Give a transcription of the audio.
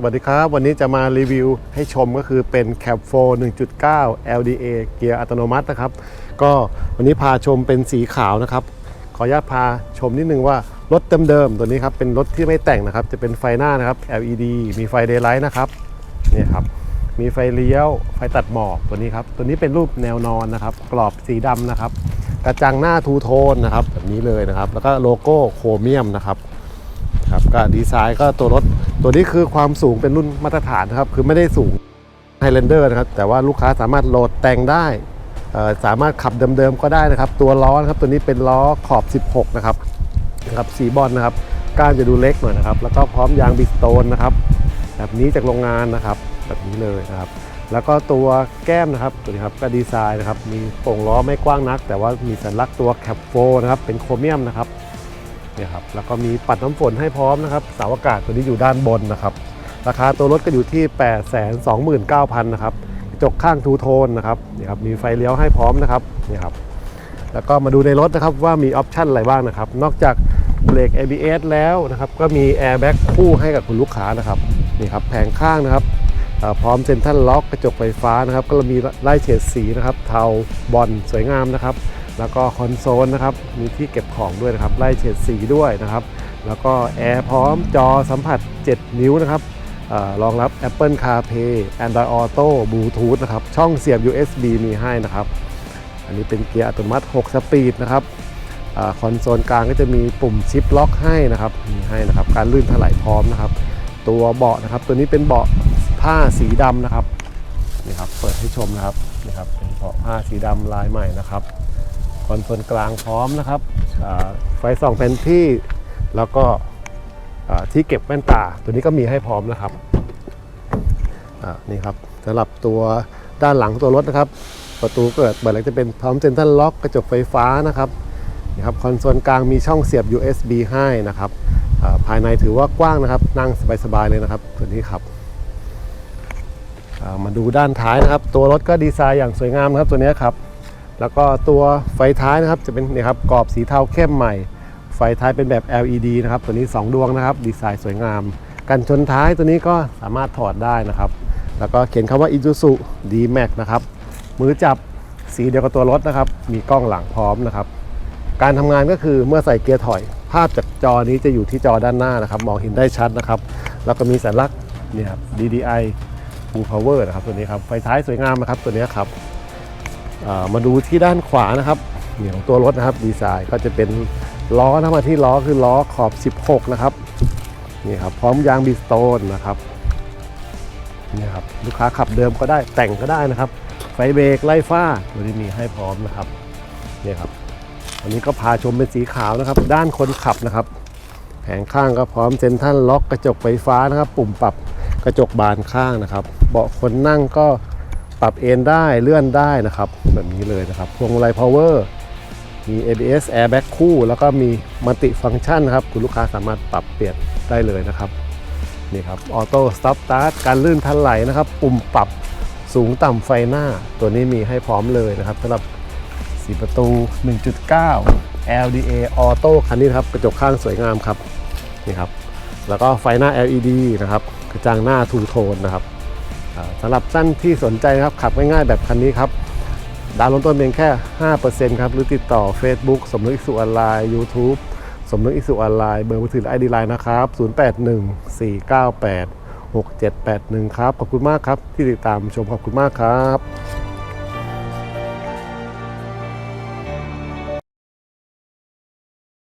สวัสดีครับ วันนี้จะมารีวิวให้ชมก็คือเป็น Cap 4 1.9 LDA เกียร์อัตโนมัตินะครับ ก็วันนี้พาชมเป็นสีขาวนะครับ ขออนุญาตพาชมนิดนึงว่า รถเดิมๆตัวนี้ครับ เป็นรถที่ไม่แต่งนะครับ จะเป็นไฟหน้านะครับ LED มีไฟ Daylight นะครับนี่ครับ มีไฟเลี้ยว ไฟตัดหมอกตัวนี้ครับ ตัวนี้เป็นรูปแนวนอนนะครับ กรอบสีดำนะครับ กระจังหน้าทูโทนนะครับแบบนี้เลยนะครับ แล้วก็โลโก้โครเมียมนะครับ ครับก็ดีไซน์ก็ตัวรถตัวนี้คือความสูงเป็นรุ่นมาตรฐานนะครับคือไม่ได้สูง Highlander นะครับแต่ว่าลูกค้าสามารถโหลดแต่งได้สามารถขับเดิมๆก็ได้นะครับ ตัวล้อนะครับตัวนี้เป็นล้อขอบ 16 นะครับนะครับสีบอลนะครับก้านจะดูเล็กหน่อยนะครับ แล้วก็พร้อมยางบิสโตนนะครับ แบบนี้จากโรงงานนะครับ แบบนี้เลยนะครับ แล้วก็ตัวแก้มนะครับตัวนี้ครับก็ดีไซน์นะครับ มีโป่งล้อไม่กว้างนัก แต่ว่ามีสัญลักษณ์ตัวแคปโฟนะครับเป็นโครเมียมนะครับ เนี่ยครับแล้วก็มีปัดน้ำฝนให้พร้อมนะครับเสาอากาศตัวนี้อยู่ด้านบนนะครับ ราคาตัวรถก็อยู่ที่ 8 2 9 0 0 0นะครับกระจกข้างทูโทนนะครับนี่ครับมีไฟเลี้ยวให้พร้อมนะครับนี่ครับแล้วก็มาดูในรถนะครับว่ามีออปชันอะไรบ้างนะครับ นอกจากเบรก ABS แล้วนะครับก็มีแอร์แบ็กคู่ให้กับคุณลูกค้านะครับนี่ครับแผงข้างนะครับพร้อมเซ็นทรัลล็อกกระจกไฟฟ้านะครับ ก็มีไล่เฉดสีนะครับ เทาบอลสวยงามนะครับ แล้วก็คอนโซลนะครับ มีที่เก็บของด้วยนะครับ ไล่เฉดสีด้วยนะครับ แล้วก็แอร์พร้อมจอสัมผัส 7 นิ้วนะครับอรองรับ Apple CarPlay Android Auto Bluetooth นะครับ ช่องเสียบ USB มีให้นะครับ อันนี้เป็นเกียร์อัตโนมัติ 6 สปีดนะครับอคอนโซลกลางก็จะมีปุ่มชิปล็อกให้นะครับ มีให้นะครับ การลื่นถลายพร้อมนะครับ ตัวเบาะนะครับ ตัวนี้เป็นเบาะผ้าสีดำนะครับ นี่ครับ เปิดให้ชมนะครับ นี่ครับ เป็นเบาะผ้าสีดำลายใหม่นะครับ คอนโซลกลางพร้อมนะครับไฟส่องแผนที่ แล้วก็ที่เก็บแว่นตา ตัวนี้ก็มีให้พร้อมนะครับนี่ครับสำหรับตัวด้านหลังตัวรถนะครับ ประตูเกิดเปิดแล้วจะเป็นพร้อมเซ็นทรัลล็อกกระจกไฟฟ้านะครับนี่ครับคอนโซลกลางมีช่องเสียบ USB ให้นะครับภายในถือว่ากว้างนะครับ นั่งสบายๆเลยนะครับ ตัวนี้ครับมาดูด้านท้ายนะครับ ตัวรถก็ดีไซน์อย่างสวยงามครับตัวนี้ครับ แล้วก็ตัวไฟท้ายนะครับจะเป็นนี่ครับกรอบสีเทาเข้มใหม่ ไฟท้ายเป็นแบบ LED นะครับ ตัวนี้ 2 ดวงนะครับ ดีไซน์สวยงาม กันชนท้ายตัวนี้ก็สามารถถอดได้นะครับ แล้วก็เขียนคำว่า Isuzu D-Max นะครับ มือจับสีเดียวกับตัวรถนะครับ มีกล้องหลังพร้อมนะครับ การทำงานก็คือเมื่อใส่เกียร์ถอย ภาพจากจอนี้จะอยู่ที่จอด้านหน้านะครับ มองเห็นได้ชัดนะครับ แล้วก็มีสัญลักษณ์เนี่ยครับ DDI Full Power นะครับตัวนี้ครับ ไฟท้ายสวยงามนะครับตัวนี้ครับ มาดูที่ด้านขวานะครับนี่ของตัวรถนะครับดีไซน์ก็จะเป็นล้อถ้ามาที่ล้อคือล้อขอบ 16 นะครับนี่ครับพร้อมยางบีสโตนนะครับนี่ครับลูกค้าขับเดิมก็ได้แต่งก็ได้นะครับ ไฟเบรกไล่ฟ้าตัวนี้มีให้พร้อมนะครับนี่ครับวันนี้ก็พาชมเป็นสีขาวนะครับ ด้านคนขับนะครับแผงข้างก็พร้อมเซ็นทรัลล็อกกระจกไฟฟ้านะครับ ปุ่มปรับกระจกบานข้างนะครับ เบาะคนนั่งก็ ปรับเอนได้เลื่อนได้นะครับแบบนี้เลยนะครับพวงมาลัย power มี ABS airbag คู่ แล้วก็มีมัลติฟัง c t ชันนครับคุณลูกค้าสามารถปรับเปลี่ยนได้เลยนะครับนี่ครับออโต้สต็อปสตาร์ทการลื่นทันไหลนะครับ ปุ่มปรับสูงต่ำไฟหน้า ตัวนี้มีให้พร้อมเลยนะครับสำหรับ4ประตู 1.9 LDA Auto คันนี้ครับกระจกข้างสวยงามครับนี่ครับแล้วก็ไฟหน้า LED นะครับกระจังหน้าทูโทนนะครับ สำหรับท่านที่สนใจนะครับขับง่ายๆแบบคันนี้ครับดาวน์โหลดต้นเพียงแค่ 5%ครับ หรือติดต่อ Facebook สมนึกอิสุออนไลน์ YouTube สมนึกอิสุออนไลน์ เบอร์มือถือไอดีไลน์นะครับ 0814986781 ครับ ขอบคุณมากครับ ที่ติดตามชมขอบคุณมากครับ